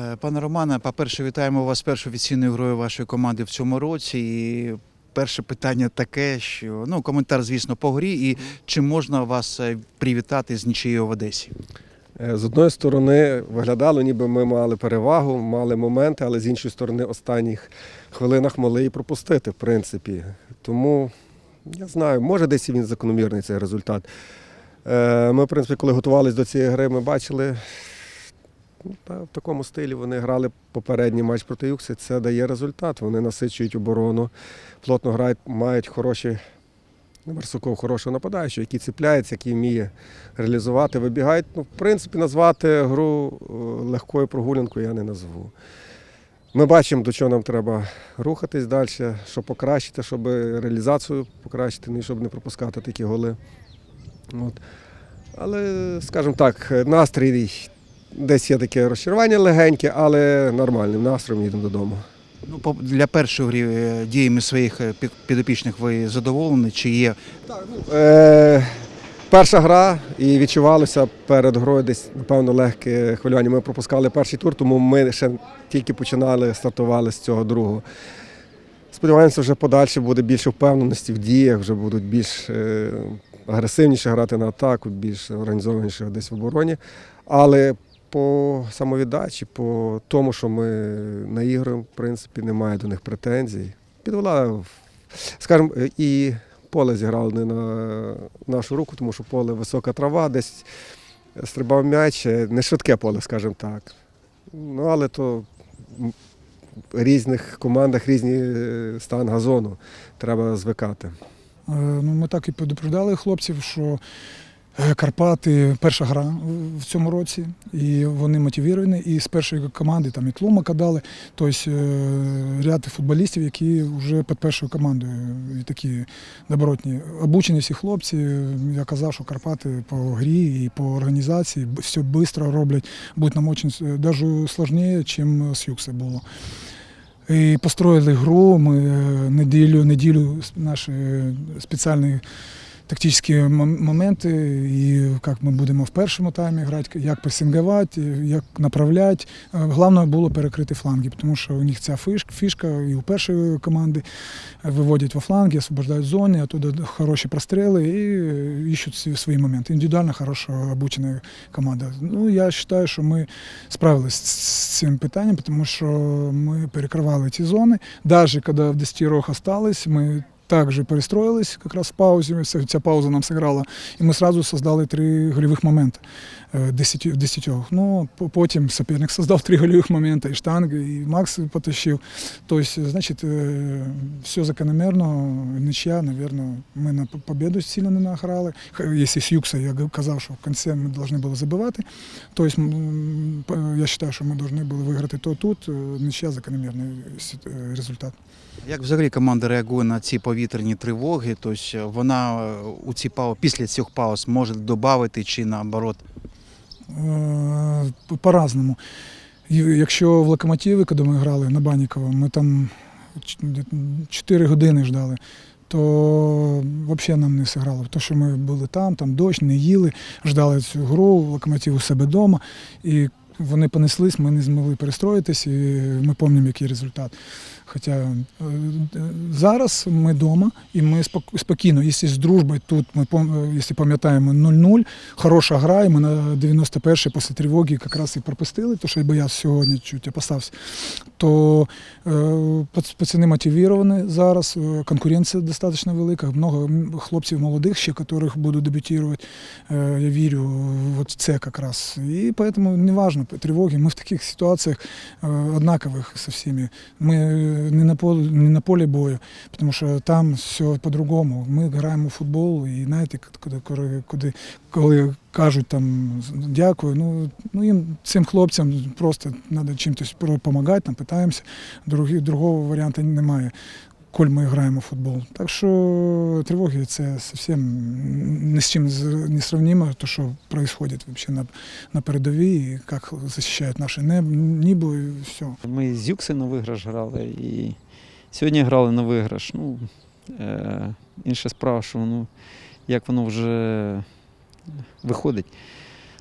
Е, Пане Романе, по-перше, вітаємо вас першою офіційною грою вашої команди в цьому році. І перше питання таке, що ну коментар, звісно, по грі, і чи можна вас е, привітати з нічиєю в Одесі? Е, З одної сторони виглядало, ніби ми мали перевагу, мали моменти, але з іншої сторони, останніх хвилинах могли і пропустити, в принципі. Тому я знаю, може десь і він закономірний цей результат. Ми, в принципі, коли готувалися до цієї гри, ми бачили, в такому стилі вони грали попередній матч проти Юкси. Це дає результат. Вони насичують оборону, плотно грають, мають хороші. ну, Барсуков хорошого нападаючого, який цепляється, який вміє реалізувати, вибігають. Ну, в принципі, назвати гру е, легкою прогулянкою я не назву. Ми бачимо, до чого нам треба рухатись далі, що покращити, щоб реалізацію покращити, ну щоб не пропускати такі голи. От. Але, скажімо так, настрій десь є таке розчарування легеньке, але нормальним настроєм їдемо додому. Ну, для першої гри е, діями своїх е, підопічних ви задоволені? Чи є Е, перша гра і відчувалося перед грою десь, напевно, легке хвилювання. Ми пропускали перший тур, тому ми ще тільки починали, стартували з цього другого. Сподіваємося, вже подальше буде більше впевненості в діях, вже будуть більш е, агресивніше грати на атаку, більш організованіше десь в обороні. Але по самовіддачі, по тому, що ми наігруємо, в принципі, немає до них претензій. Підвела, скажімо, і поле зіграло не на нашу руку, тому що поле висока трава, десь стрибав м'яч, е, не швидке поле, скажімо так. Ну, але то в різних командах різний е, стан газону. Треба звикати. Е, Ну, ми так і предупреждали хлопців, що Карпати перша гра в- цьому році, і вони мотивовані. І з першої команди там і Тлумака дали, тобто е, ряд футболістів, які вже під першою командою, і такі добротні. Обучені всі хлопці. Я казав, що Карпати по грі і по організації все швидко роблять. Буде нам дуже навіть складніше, ніж з Юкси було. І построїли гру. Ми е, неділю, неділю наші спеціальні тактичні мом- моменти, і як ми будемо в першому таймі грати, як пресингувати, як направляти. Е, Головне було перекрити фланги, тому що у них ця фішка і у першої команди виводять во фланги, освобождають зони, оттуда хороші простріли і е, іщуть свої- моменти. Індивідуально хороша обучена команда. Ну, я вважаю, що ми справилися з цим питанням, тому що ми перекривали ці зони. Навіть коли в 10 рог остались, ми также перестроились как раз в паузе, Ця- пауза нам сыграла, і ми сразу создали три гольових моменти е, десятьох. Ну, по- потім суперник создав три гольових моменти, і штанг, і Макс потащив. Тобто, значить, е, все закономерно, нічия, наверное, ми на победу сильно не награли. Якщо з Юкса я казав, що в кінці ми повинні були забивати, тобто, я вважаю, що ми повинні були виграти то тут, е, нічия закономірний е, результат. як взагалі команда реагує на ці повітряні тривоги? Тобто вона е, у ці пауз, після цих пауз може додати чи наоборот? Е, по- по-разному. Якщо в локомотиві, коли ми грали на Банікова, ми там 4 години ждали, то взагалі нам не зіграло. То, що ми були там, там дощ, не їли, ждали цю гру, локомотив у себе вдома. І вони понеслись, ми не змогли перестроїтись, і ми пам'ятаємо, який результат. Хоча е, зараз ми вдома, і ми спокійно, якщо з дружбою тут ми е, якщо пам'ятаємо 0-0, хороша гра, і ми на 91-й після тривоги якраз і пропустили, то що я сьогодні чуть опасався, то е, пац- пацани мотивовані зараз, конкуренція достатньо велика, много хлопців молодих ще, яких будуть дебютувати, я вірю в це якраз. І тому не важно тривоги, ми в таких ситуаціях е, однакових со всіми. Ми не на полі, не на полі бою, тому що там все по-другому. Ми граємо в футбол, і знаєте, коли, коли, коли, кажуть там дякую, ну, ну їм цим хлопцям просто треба чимось допомагати, там питаємося. Другого варіанту немає. Коль ми граємо в футбол. Так що тривоги це зовсім ні з чим не сравнимо, то, що відбувається на, на передовій, як захищають наше небо, небо і все. Ми з Юкси на виграш грали і сьогодні грали на виграш. Ну, е, інша справа, що ну, як воно вже виходить.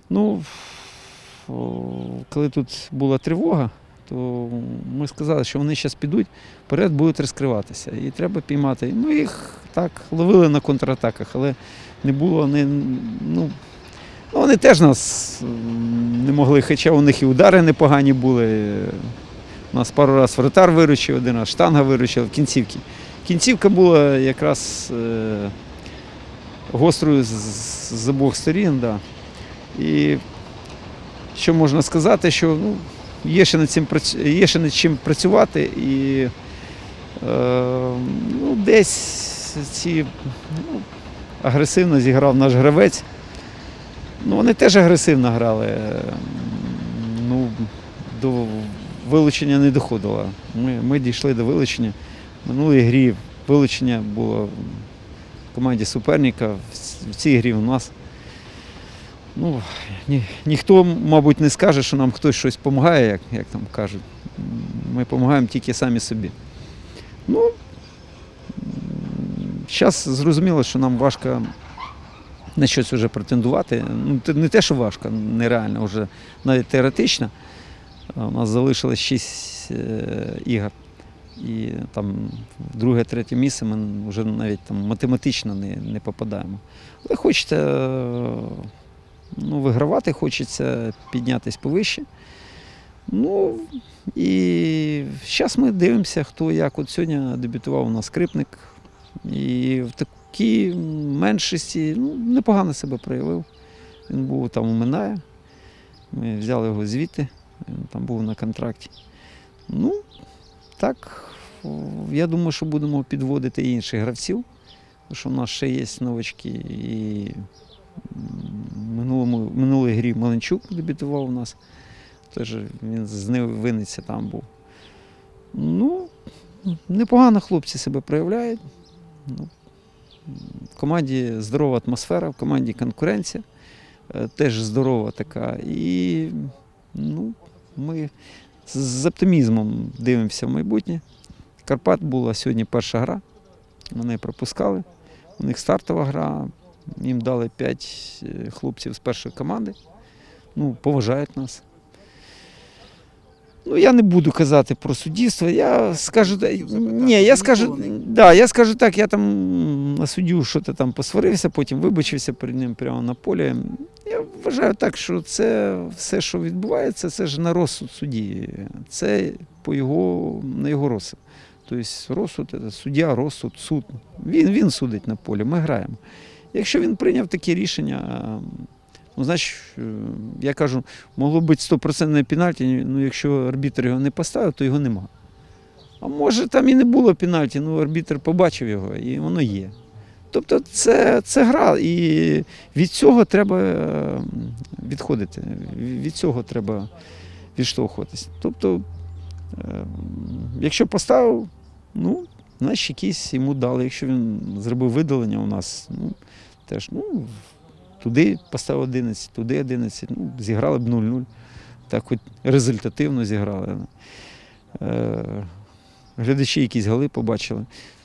Ну, коли тут була тривога, то ми сказали, що вони зараз підуть, вперед будуть розкриватися. І треба піймати. І ми їх так ловили на контратаках, але не було вони. Ну, ну, вони теж нас не могли, хоча у них і удари непогані були. У нас пару разів вратар виручив, один раз штанга виручила в кінцівці. Кінцівка була якраз е, гострою з, з- з обох сторін. Да. І що можна сказати, що ну, є, ще над цим, є ще над чим працювати і е, ну, десь ці ну, агресивно зіграв наш гравець. Ну, вони теж агресивно грали. Ну, до вилучення не доходило. Ми, ми дійшли до вилучення. В минулій грі вилучення було в команді суперника. В цій грі у нас. Ну, ні, ніхто, мабуть, не скаже, що нам хтось щось допомагає, як, як там кажуть. Ми допомагаємо тільки самі собі. Ну, зараз зрозуміло, що нам важко на щось вже претендувати. Ну, не те, що важко, нереально, вже навіть теоретично. У нас залишилось 6 е, ігор. І там друге, третє місце ми вже навіть там математично не, не попадаємо. Але хочеться е, ну, вигравати, хочеться піднятися повище. Ну і зараз ми дивимося, хто як. От сьогодні дебютував у нас скрипник. І в такій меншості ну, непогано себе проявив. Він був там у Минає. Ми взяли його звідти, він там був на контракті. Ну, так, я думаю, що будемо підводити інших гравців, тому що в нас ще є новачки. І минулому, минулій грі Маленчук дебютував у нас. Теж він з Винниця там був. Ну, непогано хлопці себе проявляють. Ну, в команді здорова атмосфера, в команді конкуренція е, теж здорова така. І ну, ми з оптимізмом дивимося в майбутнє. Карпат була сьогодні перша гра. Вони пропускали. У них стартова гра. Їм дали 5 хлопців з першої команди. Ну, поважають нас. Ну, я не буду казати про суддівство. Я скажу, ні, я скажу, да, я скажу так, я там на суддю що то там посварився, потім вибачився перед ним прямо на полі. Я вважаю так, що це все, що відбувається, це ж на розсуд судді. Це по його, на його розсуд. Тобто розсуд, суддя, розсуд, суд. Він, він судить на полі, ми граємо. Якщо він прийняв таке рішення, ну, значить, е, я кажу, могло бути 100% пенальті, ну якщо арбітр його не поставив, то його нема. А може там і не було пенальті, ну арбітр побачив його і воно є. Тобто це, це гра, і від цього треба е, відходити, від цього треба відштовхуватись. Тобто, е, якщо поставив, ну, значить якийсь йому дали. Якщо він зробив видалення у нас, ну, теж, ну, туди поставив 11, туди 11, ну, зіграли б 0-0. Так хоч результативно зіграли. Е, глядачі якісь голи побачили.